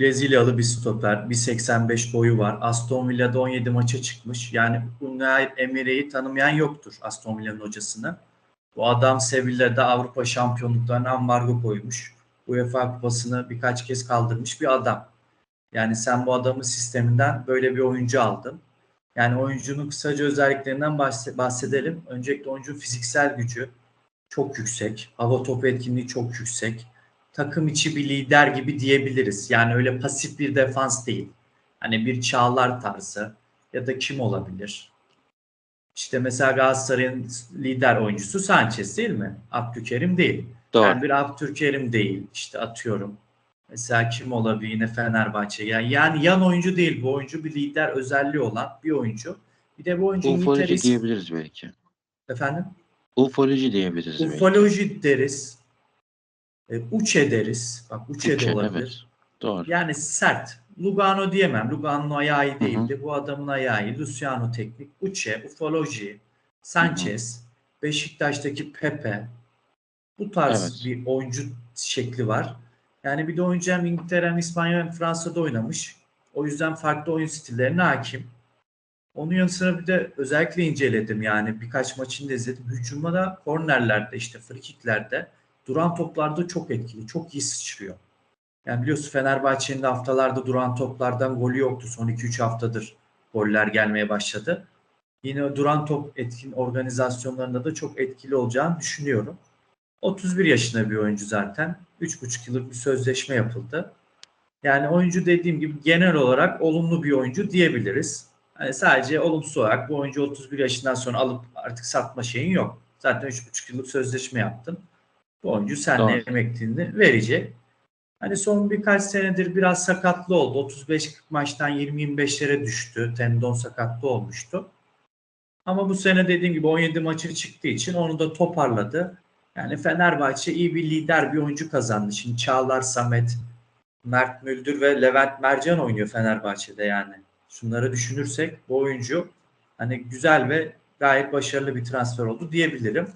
Brezilyalı bir stoper. 1.85 boyu var. Aston Villa'da 17 maça çıkmış. Yani Unai Emery'i tanımayan yoktur Aston Villa'nın hocasını. Bu adam Sevilla'da Avrupa şampiyonluklarına ambargo koymuş. UEFA kupasını birkaç kez kaldırmış bir adam. Yani sen bu adamın sisteminden böyle bir oyuncu aldın. Yani oyuncunun kısaca özelliklerinden bahse- bahsedelim. Öncelikle oyuncunun fiziksel gücü çok yüksek. Hava topu etkinliği çok yüksek. Takım içi bir lider gibi diyebiliriz. Yani öyle pasif bir defans değil. Hani bir Çağlar tarzı ya da kim olabilir? İşte mesela Galatasaray'ın lider oyuncusu Sanchez değil mi? Abdülkerim değil. Doğru. Yani bir Abdülkerim değil. İşte atıyorum. Mesela kim olabilir yine Fenerbahçe. Yani, yani yan oyuncu değil bu oyuncu bir lider özelliği olan bir oyuncu. Bir de bu oyuncu Ufoloji diyebiliriz belki. efendim Ufoloji diyebiliriz belki. ufoloji deriz. E, uçe deriz. Bak uçe, Uçe, de olabilir. evet. Doğru. Yani sert. Lugano diyemem. Lugano'nun ayağı iyi değildi. Bu adamın ayağı iyi. Luciano teknik. Uçe, ufoloji, Sanchez, Beşiktaş'taki Pepe. Bu tarz Evet. bir oyuncu şekli var. Yani bir de oyuncu hem İngiltere hem İspanya hem Fransa'da oynamış. O yüzden farklı oyun stillerine hakim. Onun yanı sıra bir de özellikle inceledim yani birkaç maçını da izledim. Hücumda kornerlerde işte frikiklerde duran toplarda çok etkili. Çok iyi sıçrıyor. Yani biliyorsun Fenerbahçe'nin de haftalarda duran toplardan golü yoktu. Son 2-3 haftadır goller gelmeye başladı. Yine duran top etkin organizasyonlarında da çok etkili olacağını düşünüyorum. 31 yaşında bir oyuncu zaten. 3,5 yıllık bir sözleşme yapıldı. Yani oyuncu dediğim gibi genel olarak olumlu bir oyuncu diyebiliriz. Hani sadece olumsuz olarak bu oyuncu 31 yaşından sonra alıp artık satma şeyin yok. Zaten 3,5 yıllık sözleşme yaptın. Bu oyuncu seninle Doğru. emekliliğini verecek. Hani son birkaç senedir biraz sakatlı oldu. 35-40 maçtan 20-25'lere düştü. Tendon sakatlı olmuştu. Ama bu sene dediğim gibi 17 maçı çıktığı için onu da toparladı. Yani Fenerbahçe iyi bir lider bir oyuncu kazandı. Şimdi Çağlar, Samet, Mert Müldür ve Levent Mercan oynuyor Fenerbahçe'de yani. Şunları düşünürsek bu oyuncu hani güzel ve gayet başarılı bir transfer oldu diyebilirim.